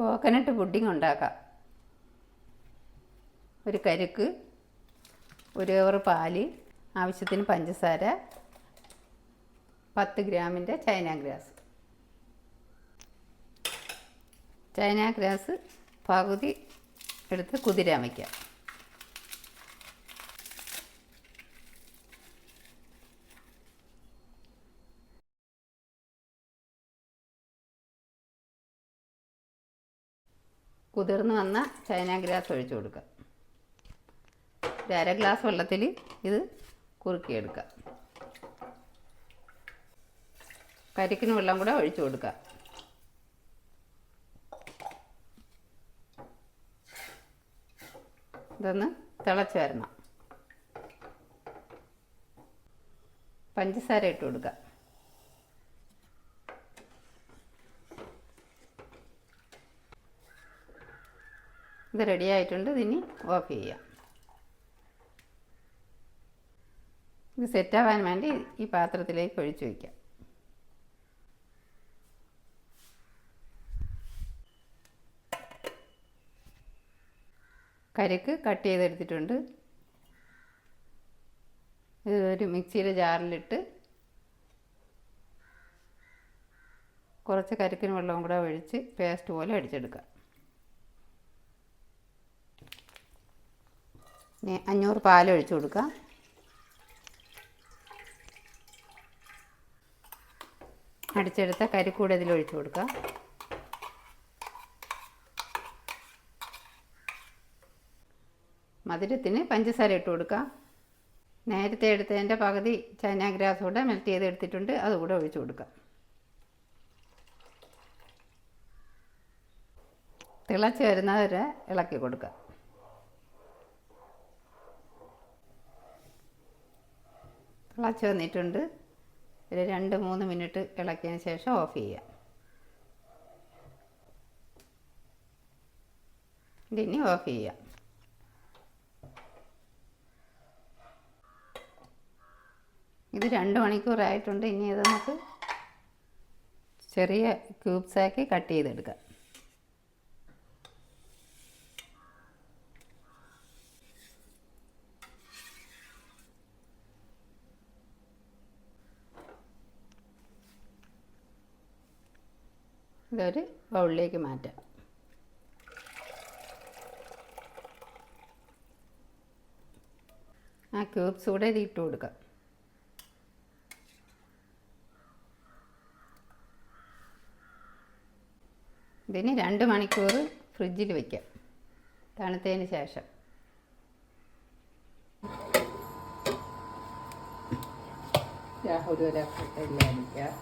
Coconut pudding ഉണ്ടാക്കാം. ഒരു കരുക്ക് ഒരു കവർ പാൽ ആവശ്യത്തിന് പഞ്ചസാര പത്ത് ഗ്രാമിന്റെ ചൈന ഗ്രാസ്. ചൈന ഗ്രാസ് പകുതി എടുത്ത് കുതിരാൻ വയ്ക്കാം. കുതിർന്ന് വന്ന ചൈന ഗ്രാസ് ഒഴിച്ചു കൊടുക്കുക. ഒരു അര ഗ്ലാസ് വെള്ളത്തിൽ ഇത് കുറുക്കിയെടുക്കുക. കരിക്കിന് വെള്ളം കൂടെ ഒഴിച്ചു കൊടുക്കുക. ഇതൊന്ന് തിളച്ച് വരണം. പഞ്ചസാര ഇട്ട് കൊടുക്കുക. ഇത് റെഡി ആയിട്ടുണ്ട്. ഇതിനി ഓഫ് ചെയ്യാം. ഇത് സെറ്റാവാൻ വേണ്ടി ഈ പാത്രത്തിലേക്ക് ഒഴിച്ചു വയ്ക്കാം കരിക്ക് കട്ട് ചെയ്തെടുത്തിട്ടുണ്ട്. ഇത് ഒരു മിക്സിയുടെ ജാറിലിട്ട് കുറച്ച് കരിക്കിന് വെള്ളവും കൂടെ ഒഴിച്ച് പേസ്റ്റ് പോലെ അടിച്ചെടുക്കാം. അഞ്ഞൂറ് പാൽ കൊടുക്കുക കൊടുക്കാം. അടിച്ചെടുത്ത കരിക്കൂടെ ഇതിൽ ഒഴിച്ചു കൊടുക്കുക മധുരത്തിന് പഞ്ചസാര ഇട്ട് കൊടുക്കുക നേരത്തെ എടുത്തതിന്റെ പകുതി ചൈന ഗ്രാസ് കൂടെ മെൽറ്റ് ചെയ്ത് എടുത്തിട്ടുണ്ട്. അതുകൂടെ ഒഴിച്ചു കൊടുക്കുക തിളച്ച് വരുന്നത് വരെ ഇളക്കി കൊടുക്കാം. തിളച്ച് വന്നിട്ടുണ്ട്. ഒരു രണ്ട് മൂന്ന് മിനിറ്റ് ഇളക്കിയതിന് ശേഷം ഓഫ് ചെയ്യാം. ഇതിനി ഓഫ് ചെയ്യാം. ഇത് രണ്ട് മണിക്കൂറായിട്ടുണ്ട്. ഇനി ഇത് നമുക്ക് ചെറിയ ക്യൂബ്സാക്കി കട്ട് ചെയ്തെടുക്കാം. ഇതൊരു ബൗളിലേക്ക് മാറ്റാം. ആ ക്യൂബ്സ് കൂടെ ഇത് ഇട്ട് കൊടുക്കാം. ഇതിന് രണ്ട് മണിക്കൂർ ഫ്രിഡ്ജിൽ വയ്ക്കാം തണുത്തതിന് ശേഷം. ഒരു അടിക്കാം